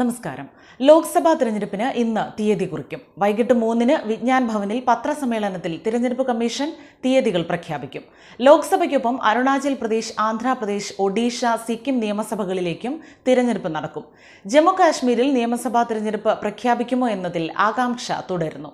നമസ്കാരം. ലോക്സഭാ തിരഞ്ഞെടുപ്പിന് ഇന്ന് തീയതി കുറിക്കും. വൈകിട്ട് മൂന്നിന് വിജ്ഞാൻ ഭവനിൽ പത്രസമ്മേളനത്തിൽ തിരഞ്ഞെടുപ്പ് കമ്മീഷൻ തീയതികൾ പ്രഖ്യാപിക്കും. ലോക്സഭയ്ക്കൊപ്പം അരുണാചൽ പ്രദേശ് ആന്ധ്രാപ്രദേശ് ഒഡീഷ സിക്കിം നിയമസഭകളിലേക്കും തിരഞ്ഞെടുപ്പ് നടക്കും. ജമ്മു കാശ്മീരിൽ നിയമസഭാ തിരഞ്ഞെടുപ്പ് പ്രഖ്യാപിക്കുമോ എന്നതിൽ ആകാംക്ഷ തുടരുന്നു.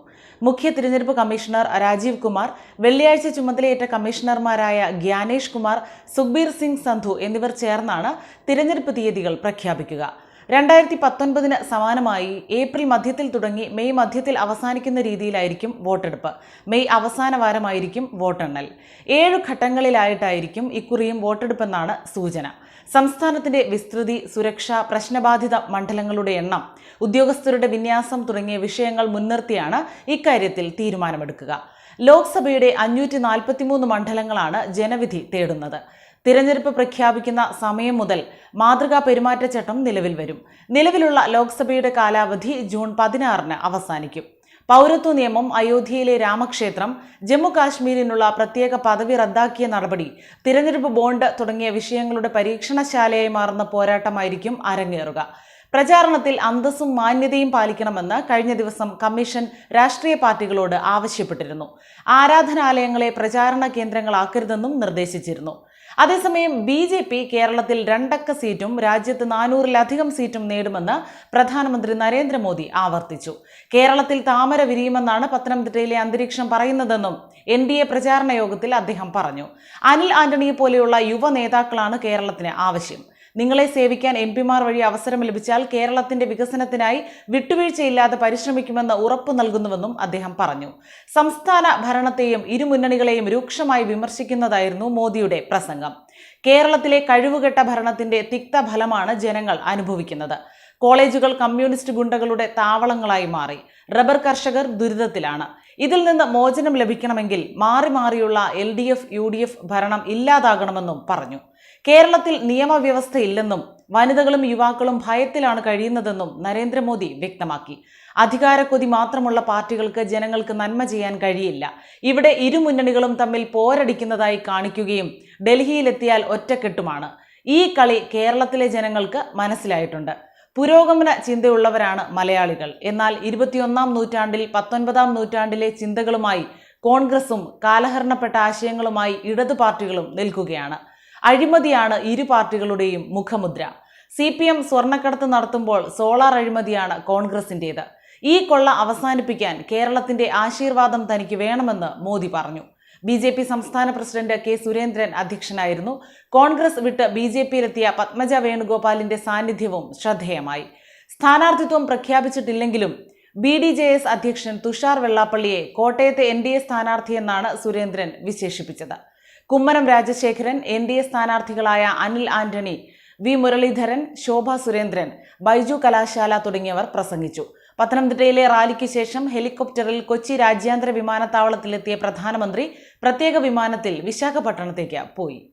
മുഖ്യ തിരഞ്ഞെടുപ്പ് കമ്മീഷണർ രാജീവ് കുമാർ വെള്ളിയാഴ്ച ചുമതലയേറ്റ കമ്മീഷണർമാരായ ഗ്യാനേഷ് കുമാർ സുഖ്ബീർ സിംഗ് സന്ധു എന്നിവർ ചേർന്നാണ് തിരഞ്ഞെടുപ്പ് തീയതികൾ പ്രഖ്യാപിക്കുക. രണ്ടായിരത്തി പത്തൊൻപതിന് സമാനമായി ഏപ്രിൽ മധ്യത്തിൽ തുടങ്ങി മെയ് മധ്യത്തിൽ അവസാനിക്കുന്ന രീതിയിലായിരിക്കും വോട്ടെടുപ്പ്. മെയ് അവസാന വാരമായിരിക്കും വോട്ടെണ്ണൽ. ഏഴ് ഘട്ടങ്ങളിലായിട്ടായിരിക്കും ഇക്കുറിയും വോട്ടെടുപ്പെന്നാണ് സൂചന. സംസ്ഥാനത്തിന്റെ വിസ്തൃതി സുരക്ഷ പ്രശ്നബാധിത മണ്ഡലങ്ങളുടെ എണ്ണം ഉദ്യോഗസ്ഥരുടെ വിന്യാസം തുടങ്ങിയ വിഷയങ്ങൾ മുൻനിർത്തിയാണ് ഇക്കാര്യത്തിൽ തീരുമാനമെടുക്കുക. ലോക്സഭയുടെ അഞ്ഞൂറ്റി നാൽപ്പത്തിമൂന്ന് മണ്ഡലങ്ങളാണ് ജനവിധി തേടുന്നത്. തിരഞ്ഞെടുപ്പ് പ്രഖ്യാപിക്കുന്ന സമയം മുതൽ മാതൃകാ പെരുമാറ്റച്ചട്ടം നിലവിൽ വരും. നിലവിലുള്ള ലോക്സഭയുടെ കാലാവധി ജൂൺ പതിനാറിന് അവസാനിക്കും. പൗരത്വ നിയമം അയോധ്യയിലെ രാമക്ഷേത്രം ജമ്മു കാശ്മീരിനുള്ള പ്രത്യേക പദവി റദ്ദാക്കിയ നടപടി തിരഞ്ഞെടുപ്പ് ബോണ്ട് തുടങ്ങിയ വിഷയങ്ങളുടെ പരീക്ഷണശാലയായി മാറുന്ന പോരാട്ടമായിരിക്കും അരങ്ങേറുക. പ്രചാരണത്തിൽ അന്തസ്സും മാന്യതയും പാലിക്കണമെന്ന് കഴിഞ്ഞ ദിവസം കമ്മീഷൻ രാഷ്ട്രീയ പാർട്ടികളോട് ആവശ്യപ്പെട്ടിരുന്നു. ആരാധനാലയങ്ങളെ പ്രചാരണ കേന്ദ്രങ്ങളാക്കരുതെന്നും നിർദ്ദേശിച്ചിരുന്നു. അതേസമയം ബി ജെ പി കേരളത്തിൽ രണ്ടക്ക സീറ്റും രാജ്യത്ത് നാനൂറിലധികം സീറ്റും നേടുമെന്ന് പ്രധാനമന്ത്രി നരേന്ദ്രമോദി ആവർത്തിച്ചു. കേരളത്തിൽ താമര വിരിയുമെന്നാണ് പത്തനംതിട്ടയിലെ അന്തരീക്ഷം പറയുന്നതെന്നും എൻ ഡി എ പ്രചാരണ യോഗത്തിൽ അദ്ദേഹം പറഞ്ഞു. അനിൽ ആന്റണിയെ പോലെയുള്ള യുവ നേതാക്കളാണ് കേരളത്തിന് ആവശ്യം. നിങ്ങളെ സേവിക്കാൻ എം പിമാർ വഴി അവസരം ലഭിച്ചാൽ കേരളത്തിന്റെ വികസനത്തിനായി വിട്ടുവീഴ്ചയില്ലാതെ പരിശ്രമിക്കുമെന്ന് ഉറപ്പു നൽകുന്നുവെന്നും അദ്ദേഹം പറഞ്ഞു. സംസ്ഥാന ഭരണത്തെയും ഇരുമുന്നണികളെയും രൂക്ഷമായി വിമർശിക്കുന്നതായിരുന്നു മോദിയുടെ പ്രസംഗം. കേരളത്തിലെ കഴിവുകെട്ട ഭരണത്തിന്റെ തിക്തഫലമാണ് ജനങ്ങൾ അനുഭവിക്കുന്നത്. കോളേജുകൾ കമ്മ്യൂണിസ്റ്റ് ഗുണ്ടകളുടെ താവളങ്ങളായി മാറി. റബ്ബർ കർഷകർ ദുരിതത്തിലാണ്. ഇതിൽ നിന്ന് മോചനം ലഭിക്കണമെങ്കിൽ മാറി മാറിയുള്ള L D F U D F ഭരണം ഇല്ലാതാകണമെന്നും പറഞ്ഞു. കേരളത്തിൽ നിയമവ്യവസ്ഥ ഇല്ലെന്നും വനിതകളും യുവാക്കളും ഭയത്തിലാണ് കഴിയുന്നതെന്നും നരേന്ദ്രമോദി വ്യക്തമാക്കി. അധികാരക്കൊതി മാത്രമുള്ള പാർട്ടികൾക്ക് ജനങ്ങൾക്ക് നന്മ ചെയ്യാൻ കഴിയില്ല. ഇവിടെ ഇരുമുന്നണികളും തമ്മിൽ പോരടിക്കുന്നതായി കാണിക്കുകയും ഡൽഹിയിലെത്തിയാൽ ഒറ്റക്കെട്ടുമാണ്. ഈ കളി കേരളത്തിലെ ജനങ്ങൾക്ക് മനസ്സിലായിട്ടുണ്ട്. പുരോഗമന ചിന്തയുള്ളവരാണ് മലയാളികൾ. എന്നാൽ ഇരുപത്തിയൊന്നാം നൂറ്റാണ്ടിൽ പത്തൊൻപതാം നൂറ്റാണ്ടിലെ ചിന്തകളുമായി കോൺഗ്രസും കാലഹരണപ്പെട്ട ആശയങ്ങളുമായി ഇടതു പാർട്ടികളും നിൽക്കുകയാണ്. അഴിമതിയാണ് ഇരു പാർട്ടികളുടെയും മുഖമുദ്ര. സി പി എം സ്വർണക്കടത്ത് നടത്തുമ്പോൾ സോളാർ അഴിമതിയാണ് കോൺഗ്രസിന്റേത് ഈ കൊള്ള അവസാനിപ്പിക്കാൻ കേരളത്തിന്റെ ആശീർവാദം തനിക്ക് വേണമെന്ന് മോദി പറഞ്ഞു. ബി ജെ പി സംസ്ഥാന പ്രസിഡന്റ് കെ സുരേന്ദ്രൻ അധ്യക്ഷനായിരുന്നു. കോൺഗ്രസ് വിട്ട് ബി ജെ പിയിലെത്തിയ പത്മജ വേണുഗോപാലിന്റെ സാന്നിധ്യവും ശ്രദ്ധേയമായി. സ്ഥാനാർത്ഥിത്വം പ്രഖ്യാപിച്ചിട്ടില്ലെങ്കിലും ബി ഡി ജെ എസ് അധ്യക്ഷൻ തുഷാർ വെള്ളാപ്പള്ളിയെ കോട്ടയത്തെ എൻ ഡി എ സ്ഥാനാർത്ഥിയെന്നാണ് സുരേന്ദ്രൻ വിശേഷിപ്പിച്ചത്. Kummanam Rajasekharan N D A സ്ഥാനാർത്ഥികളായ Anil Antony V Muraleedharan Shobha Surendran Baiju കലാശാല തുടങ്ങിയവർ പ്രസംഗിച്ചു. പത്തനംതിട്ടയിലെ റാലിക്ക് ശേഷം ഹെലികോപ്റ്ററിൽ കൊച്ചി രാജ്യാന്തര വിമാനത്താവളത്തിലെത്തിയ പ്രധാനമന്ത്രി പ്രത്യേക വിമാനത്തിൽ വിശാഖപട്ടണത്തേക്ക് പോയി.